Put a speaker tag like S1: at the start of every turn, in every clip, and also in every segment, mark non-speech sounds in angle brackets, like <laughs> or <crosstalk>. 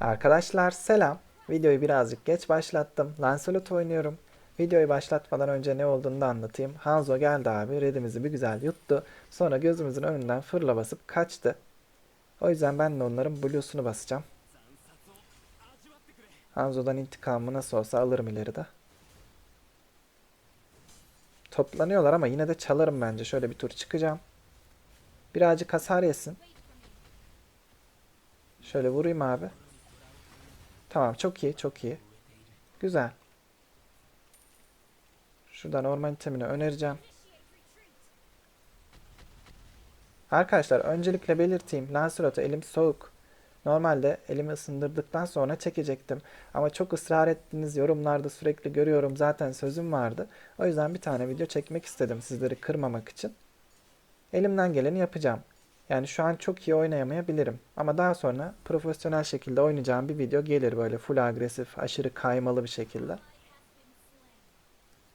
S1: Arkadaşlar selam. Videoyu birazcık geç başlattım. Lancelot oynuyorum. Videoyu başlatmadan önce ne olduğunu da anlatayım. Hanzo geldi abi. Redimizi bir güzel yuttu. Sonra gözümüzün önünden fırla basıp kaçtı. O yüzden ben de onların blues'unu basacağım. Hanzo'dan intikamı nasıl olsa alırım ileride. Toplanıyorlar ama yine de çalarım bence. Şöyle bir tur çıkacağım. Birazcık hasar yesin. Şöyle vurayım abi. Tamam çok iyi çok iyi. Güzel. Şuradan orman itemini önereceğim. Arkadaşlar öncelikle belirteyim. Lancelot'a elim soğuk. Normalde elimi ısındırdıktan sonra çekecektim. Ama çok ısrar ettiniz. Yorumlarda sürekli görüyorum. Zaten sözüm vardı. O yüzden bir tane video çekmek istedim sizleri kırmamak için. Elimden geleni yapacağım. Yani şu an çok iyi oynayamayabilirim. Ama daha sonra profesyonel şekilde oynayacağım bir video gelir böyle full agresif, aşırı kaymalı bir şekilde.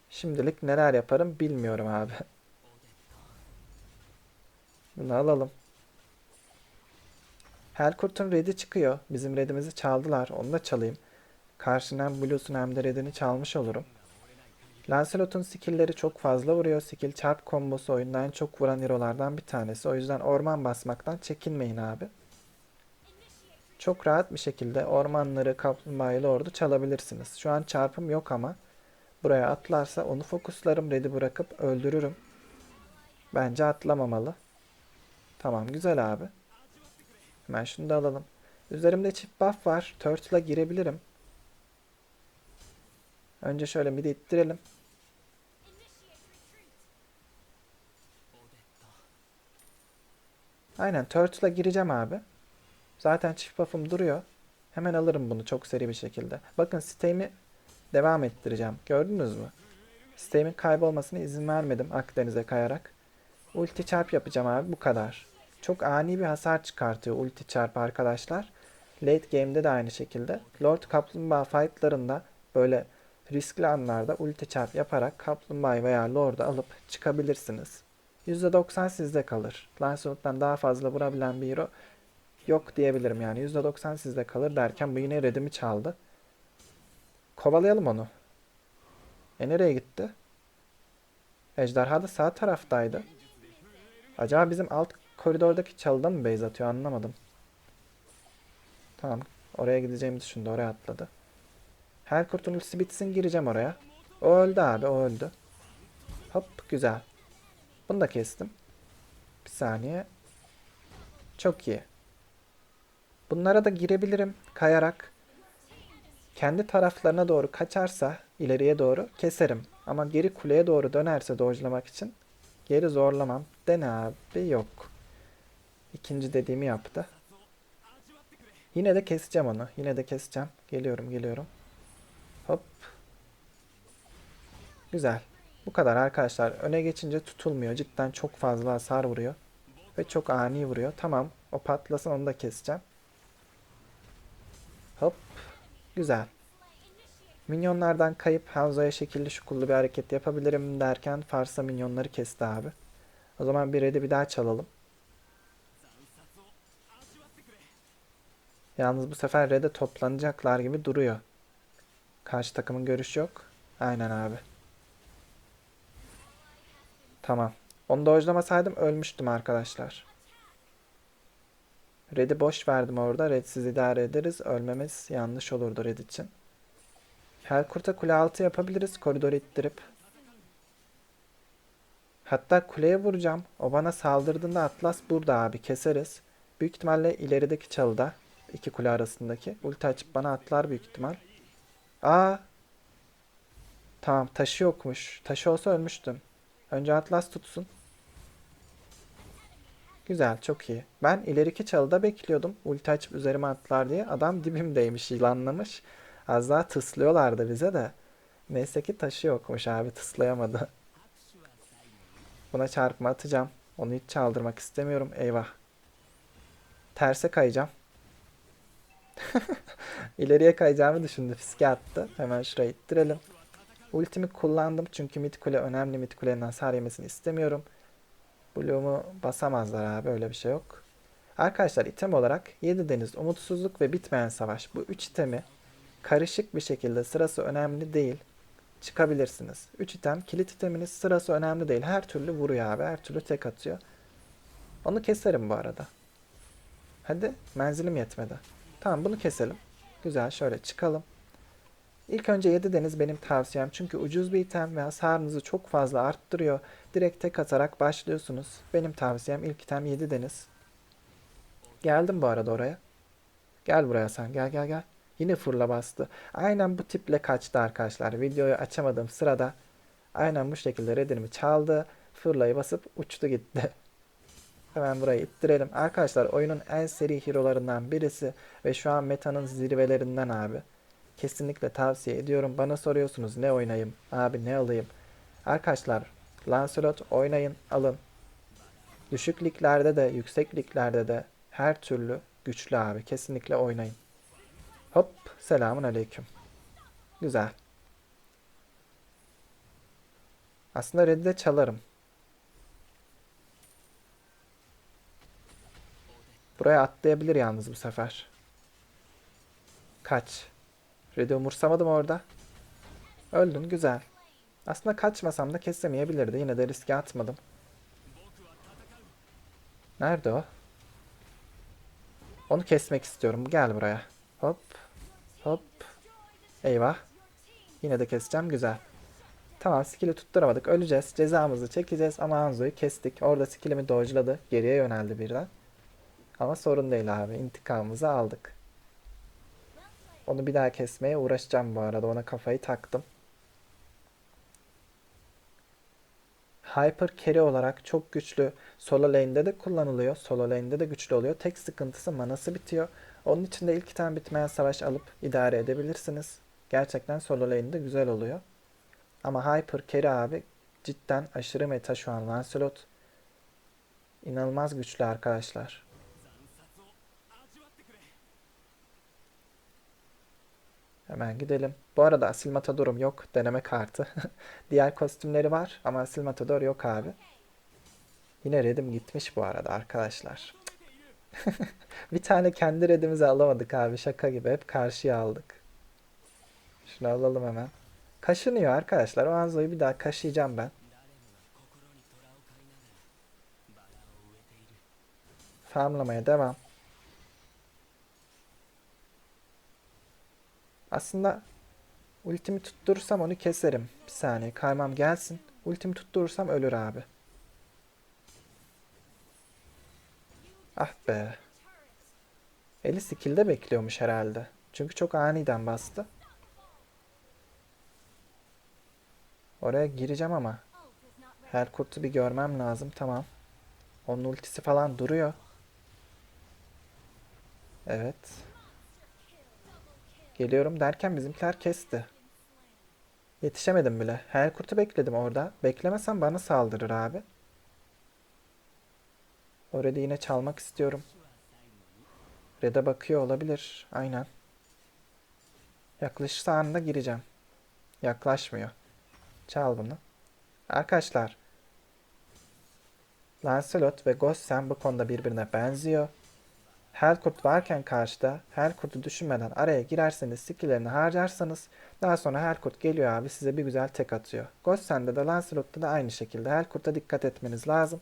S1: Şimdilik neler yaparım bilmiyorum abi. <laughs> Bunu alalım. Helkurt'un red'i çıkıyor. Bizim red'imizi çaldılar. Onu da çalayım. Karşından Blues'un hem de red'ini çalmış olurum. Lancelot'un skill'leri çok fazla vuruyor. Skill çarp kombosu oyunda en çok vuran hero'lardan bir tanesi. O yüzden orman basmaktan çekinmeyin abi. Çok rahat bir şekilde ormanları, kaplumbağalı ordu çalabilirsiniz. Şu an çarpım yok ama buraya atlarsa onu fokuslarım, red'i bırakıp öldürürüm. Bence atlamamalı. Tamam güzel abi. Hemen şunu da alalım. Üzerimde çift buff var. Turtle'a girebilirim. Önce şöyle midi ittirelim. Aynen Turtle'a gireceğim abi. Zaten çift buff'ım duruyor. Hemen alırım bunu çok seri bir şekilde. Bakın sitemi devam ettireceğim. Gördünüz mü? Sitemin kaybolmasına izin vermedim Akdeniz'e kayarak. Ulti çarp yapacağım abi bu kadar. Çok ani bir hasar çıkartıyor ulti çarp arkadaşlar. Late game'de de aynı şekilde. Lord Kaplumbağa fightlarında böyle riskli anlarda ulti çarp yaparak Kaplumbağa'yı veya Lord'u alıp çıkabilirsiniz. %90 sizde kalır. Lancelot'tan daha fazla vurabilen bir hero yok diyebilirim yani. %90 sizde kalır derken bu yine redimi çaldı. Kovalayalım onu. E nereye gitti? Ejderha da sağ taraftaydı. Acaba bizim alt koridordaki çalıda mı base atıyor anlamadım. Tamam. Oraya gideceğimi düşündü. Oraya atladı. Her kurtun ultisi bitsin gireceğim oraya. O öldü abi o öldü. Hop güzel. Bunu da kestim. Bir saniye. Çok iyi. Bunlara da girebilirim kayarak. Kendi taraflarına doğru kaçarsa ileriye doğru keserim. Ama geri kuleye doğru dönerse dojlamak için geri zorlamam. Dene abi yok. İkinci dediğimi yaptı. Yine de keseceğim onu. Yine de keseceğim. Geliyorum geliyorum. Hop. Güzel. Bu kadar arkadaşlar. Öne geçince tutulmuyor. Cidden çok fazla hasar vuruyor. Ve çok ani vuruyor. Tamam. O patlasın onu da keseceğim. Hop. Güzel. Minyonlardan kayıp Hanzo'ya şekilli şukullu bir hareket yapabilirim derken Farsa minyonları kesti abi. O zaman bir red'i bir daha çalalım. Yalnız bu sefer red'e toplanacaklar gibi duruyor. Karşı takımın görüşü yok. Aynen abi. Tamam. Onu dojlamasaydım ölmüştüm arkadaşlar. Red'i boş verdim orada. Red'siz idare ederiz. Ölmemiz yanlış olurdu Red için. Helkurt'a kule altı yapabiliriz. Koridoru ittirip. Hatta kuleye vuracağım. O bana saldırdığında Atlas burada abi. Keseriz. Büyük ihtimalle ilerideki çalıda. iki kule arasındaki. Ulti açıp bana atlar büyük ihtimal. Aa. Tamam taşı yokmuş. Taşı olsa ölmüştüm. Önce Atlas tutsun. Güzel çok iyi. Ben ileriki çalıda bekliyordum. Ulti açıp üzerime atlar diye. Adam dibimdeymiş yılanlamış. Az daha tıslıyorlardı bize de. Neyse ki taşı yokmuş abi tıslayamadı. Buna çarpma atacağım. Onu hiç çaldırmak istemiyorum. Eyvah. Terse kayacağım. <laughs> İleriye kayacağımı düşündü. Fiske attı. Hemen şuraya ittirelim. Ultimi kullandım çünkü mid kule önemli. Mid kulenin hasar yemesini istemiyorum. Bloom'u basamazlar abi. Öyle bir şey yok. Arkadaşlar item olarak 7 deniz, umutsuzluk ve bitmeyen savaş. Bu 3 itemi karışık bir şekilde sırası önemli değil. Çıkabilirsiniz. 3 item, kilit iteminiz sırası önemli değil. Her türlü vuruyor abi. Her türlü tek atıyor. Onu keserim bu arada. Hadi menzilim yetmedi. Tamam bunu keselim. Güzel şöyle çıkalım. İlk önce 7 deniz benim tavsiyem. Çünkü ucuz bir item ve hasarınızı çok fazla arttırıyor. Direkt tek atarak başlıyorsunuz. Benim tavsiyem ilk item 7 deniz. Geldim bu arada oraya. Gel buraya sen. Gel gel gel. Yine fırla bastı. Aynen bu tiple kaçtı arkadaşlar. Videoyu açamadığım sırada aynen bu şekilde redinimi çaldı. Fırlayı basıp uçtu gitti. <laughs> Hemen burayı ittirelim. Arkadaşlar oyunun en seri hero'larından birisi ve şu an metanın zirvelerinden abi. Kesinlikle tavsiye ediyorum. Bana soruyorsunuz ne oynayayım? Abi ne alayım? Arkadaşlar Lancelot oynayın, alın. Düşük liglerde de, yüksek liglerde de her türlü güçlü abi. Kesinlikle oynayın. Hop, selamun aleyküm. Güzel. Aslında red'i de çalarım. Buraya atlayabilir yalnız bu sefer. Kaç. Red'i umursamadım orada. Öldün güzel. Aslında kaçmasam da kesemeyebilirdi. Yine de riske atmadım. Nerede o? Onu kesmek istiyorum. Gel buraya. Hop. Hop. Eyvah. Yine de keseceğim. Güzel. Tamam skill'i tutturamadık. Öleceğiz. Cezamızı çekeceğiz ama Hanzo'yu kestik. Orada skill'imi dodge'ladı. Geriye yöneldi birden. Ama sorun değil abi. İntikamımızı aldık. Onu bir daha kesmeye uğraşacağım bu arada. Ona kafayı taktım. Hyper carry olarak çok güçlü. Solo lane'de de kullanılıyor. Solo lane'de de güçlü oluyor. Tek sıkıntısı manası bitiyor. Onun için de ilk tane bitmeyen savaş alıp idare edebilirsiniz. Gerçekten solo lane'de güzel oluyor. Ama Hyper carry abi cidden aşırı meta şu an Lancelot. İnanılmaz güçlü arkadaşlar. Hemen gidelim. Bu arada Asil Matador'um yok. Deneme kartı. <laughs> Diğer kostümleri var ama Asil Matador yok abi. Yine redim gitmiş bu arada arkadaşlar. <laughs> bir tane kendi redimizi alamadık abi. Şaka gibi. Hep karşıya aldık. Şunu alalım hemen. Kaşınıyor arkadaşlar. O Anzo'yu bir daha kaşıyacağım ben. Farmlamaya devam. Aslında ultimi tutturursam onu keserim. Bir saniye kaymam gelsin. Ultimi tutturursam ölür abi. Ah be. Eli skill'de bekliyormuş herhalde. Çünkü çok aniden bastı. Oraya gireceğim ama. Helkurt'u bir görmem lazım. Tamam. Onun ultisi falan duruyor. Evet. Geliyorum derken bizimkiler kesti. Yetişemedim bile. Helkurt'u bekledim orada. Beklemesem bana saldırır abi. O red'i yine çalmak istiyorum. Red'e bakıyor olabilir. Aynen. Yaklaşırsa anında gireceğim. Yaklaşmıyor. Çal bunu. Arkadaşlar. Lancelot ve Gossen bu konuda birbirine benziyor. Helkurt varken karşıda Helkurt'u düşünmeden araya girerseniz skill'lerini harcarsanız daha sonra Helkurt geliyor abi size bir güzel tek atıyor. Gossen'de de Lancelot'ta da aynı şekilde Helkurt'a dikkat etmeniz lazım.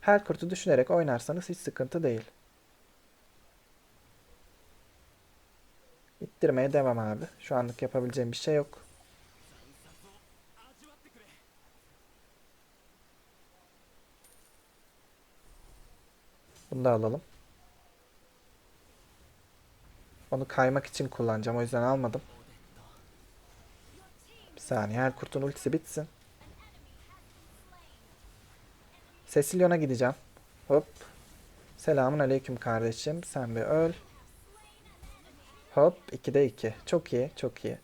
S1: Helkurt'u düşünerek oynarsanız hiç sıkıntı değil. İttirmeye devam abi. Şu anlık yapabileceğim bir şey yok. Bunu da alalım. Onu kaymak için kullanacağım. O yüzden almadım. Bir saniye. Her kurtun ultisi bitsin. Cecilion'a gideceğim. Hop. Selamun aleyküm kardeşim. Sen bir öl. Hop. 2'de 2. Çok iyi. Çok iyi.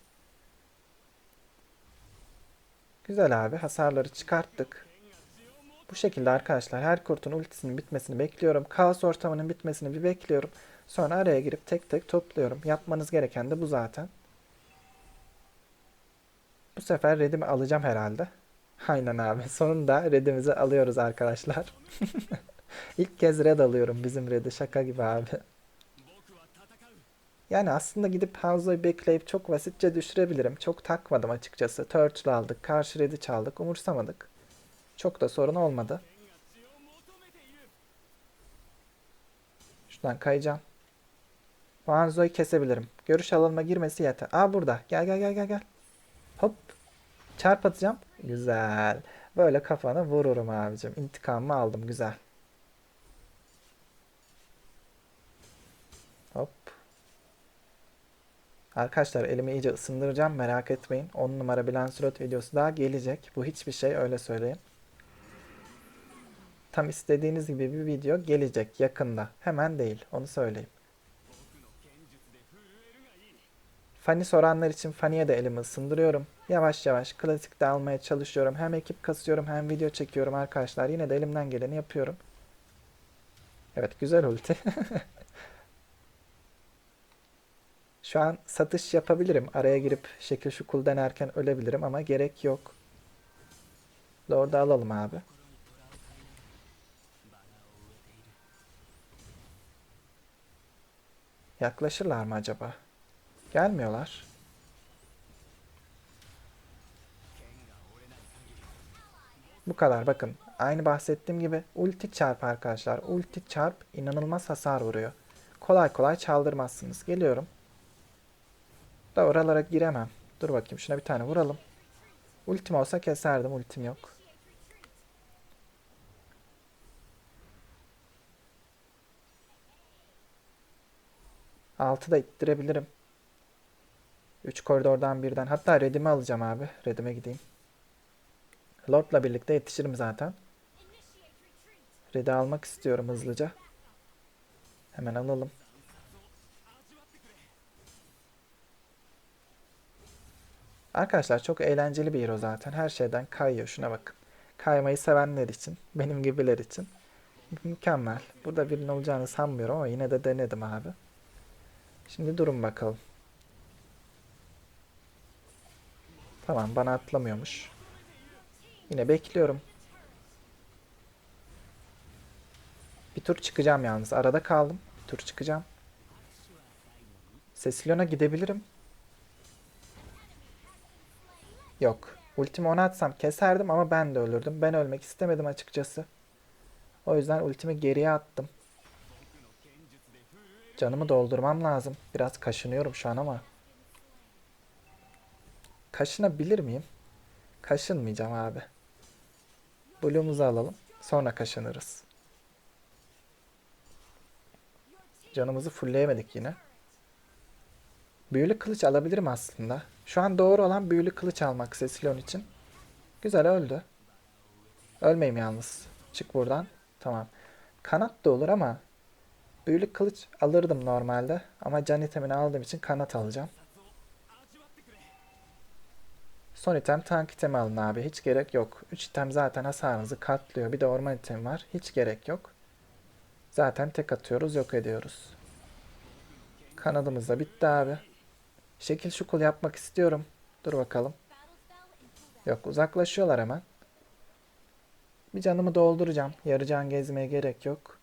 S1: Güzel abi. Hasarları çıkarttık. Bu şekilde arkadaşlar her kurtun ultisinin bitmesini bekliyorum. Kaos ortamının bitmesini bir bekliyorum. Sonra araya girip tek tek topluyorum. Yapmanız gereken de bu zaten. Bu sefer redimi alacağım herhalde. <laughs> Aynen abi. Sonunda redimizi alıyoruz arkadaşlar. <laughs> İlk kez red alıyorum bizim red'i. Şaka gibi abi. Yani aslında gidip Hanzo'yu bekleyip çok basitçe düşürebilirim. Çok takmadım açıkçası. Turtle aldık. Karşı red'i çaldık. Umursamadık. Çok da sorun olmadı. Şuradan kayacağım. Bu Hanzo'yu kesebilirim. Görüş alanıma girmesi yeter. Aa burada. Gel gel gel gel gel. Hop. Çarp atacağım. Güzel. Böyle kafana vururum abicim. İntikamımı aldım. Güzel. Hop. Arkadaşlar elimi iyice ısındıracağım. Merak etmeyin. 10 numara Bilansurot videosu daha gelecek. Bu hiçbir şey öyle söyleyeyim. Tam istediğiniz gibi bir video gelecek yakında. Hemen değil. Onu söyleyeyim. Fani soranlar için Fani'ye de elimi ısındırıyorum. Yavaş yavaş klasikte almaya çalışıyorum. Hem ekip kasıyorum hem video çekiyorum arkadaşlar. Yine de elimden geleni yapıyorum. Evet güzel ulti. <laughs> Şu an satış yapabilirim. Araya girip şekil şukul denerken ölebilirim ama gerek yok. Lord'u alalım abi. Yaklaşırlar mı acaba? Gelmiyorlar. Bu kadar bakın. Aynı bahsettiğim gibi ulti çarp arkadaşlar. Ulti çarp inanılmaz hasar vuruyor. Kolay kolay çaldırmazsınız. Geliyorum. Da oralara giremem. Dur bakayım şuna bir tane vuralım. Ultim olsa keserdim. Ultim yok. Altı da ittirebilirim. 3 koridordan birden. Hatta redimi alacağım abi. Redime gideyim. Lord'la birlikte yetişirim zaten. Red'i almak istiyorum hızlıca. Hemen alalım. Arkadaşlar çok eğlenceli bir hero zaten. Her şeyden kayıyor. Şuna bakın. Kaymayı sevenler için, benim gibiler için mükemmel. Burada birinin olacağını sanmıyorum ama yine de denedim abi. Şimdi durun bakalım. Tamam bana atlamıyormuş. Yine bekliyorum. Bir tur çıkacağım yalnız. Arada kaldım. Bir tur çıkacağım. Cecilion'a gidebilirim. Yok. Ultimi ona atsam keserdim ama ben de ölürdüm. Ben ölmek istemedim açıkçası. O yüzden ultimi geriye attım. Canımı doldurmam lazım. Biraz kaşınıyorum şu an ama. Kaşınabilir miyim? Kaşınmayacağım abi. Blue'umuzu alalım. Sonra kaşınırız. Canımızı fullleyemedik yine. Büyülü kılıç alabilirim aslında. Şu an doğru olan büyülü kılıç almak Cecilion için. Güzel öldü. Ölmeyeyim yalnız. Çık buradan. Tamam. Kanat da olur ama büyülü kılıç alırdım normalde. Ama can itemini aldığım için kanat alacağım. Son item tank itemi alın abi. Hiç gerek yok. 3 item zaten hasarınızı katlıyor. Bir de orman itemi var. Hiç gerek yok. Zaten tek atıyoruz yok ediyoruz. Kanadımız da bitti abi. Şekil şukul yapmak istiyorum. Dur bakalım. Yok uzaklaşıyorlar hemen. Bir canımı dolduracağım. Yarı can gezmeye gerek yok.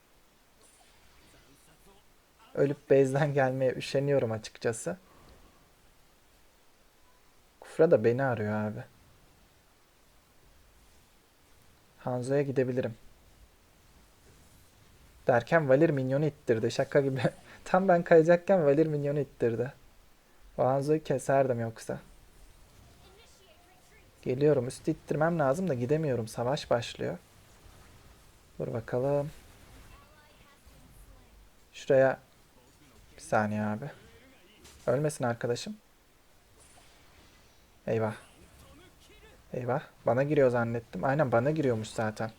S1: Ölüp base'den gelmeye üşeniyorum açıkçası. Kufra da beni arıyor abi. Hanzo'ya gidebilirim. Derken Valir minyonu ittirdi. Şaka gibi. <laughs> Tam ben kayacakken Valir minyonu ittirdi. O Hanzo'yu keserdim yoksa. Geliyorum. Üstü ittirmem lazım da gidemiyorum. Savaş başlıyor. Dur bakalım. Şuraya bir saniye abi. Ölmesin arkadaşım. Eyvah. Eyvah. Bana giriyor zannettim. Aynen bana giriyormuş zaten.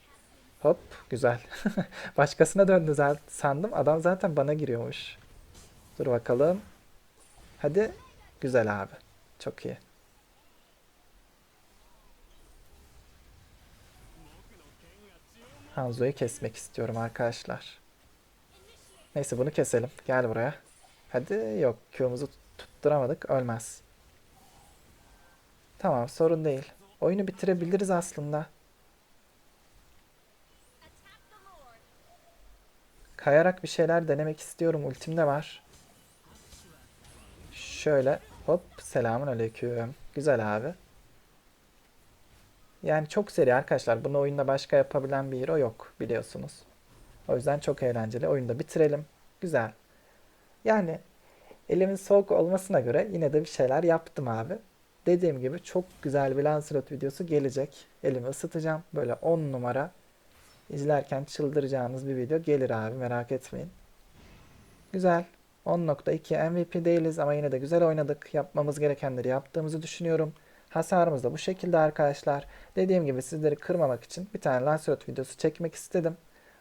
S1: Hop. Güzel. <laughs> Başkasına döndü zaten sandım. Adam zaten bana giriyormuş. Dur bakalım. Hadi. Güzel abi. Çok iyi. Hanzo'yu kesmek istiyorum arkadaşlar. Neyse bunu keselim. Gel buraya. Hadi yok. Q'muzu tutturamadık. Ölmez. Tamam sorun değil. Oyunu bitirebiliriz aslında. kayarak bir şeyler denemek istiyorum. Ultim de var. Şöyle hop selamun aleyküm. Güzel abi. Yani çok seri arkadaşlar. Bunu oyunda başka yapabilen bir hero yok biliyorsunuz. O yüzden çok eğlenceli. Oyunda bitirelim. Güzel. Yani elimin soğuk olmasına göre yine de bir şeyler yaptım abi. Dediğim gibi çok güzel bir Lancelot videosu gelecek. Elimi ısıtacağım. Böyle 10 numara izlerken çıldıracağınız bir video gelir abi merak etmeyin. Güzel. 10.2 MVP değiliz ama yine de güzel oynadık. Yapmamız gerekenleri yaptığımızı düşünüyorum. Hasarımız da bu şekilde arkadaşlar. Dediğim gibi sizleri kırmamak için bir tane Lancelot videosu çekmek istedim.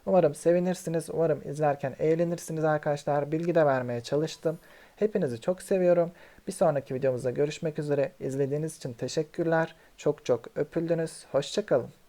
S1: Umarım sevinirsiniz. Umarım izlerken eğlenirsiniz arkadaşlar. Bilgi de vermeye çalıştım. Hepinizi çok seviyorum. Bir sonraki videomuzda görüşmek üzere. İzlediğiniz için teşekkürler. Çok çok öpüldünüz. Hoşçakalın.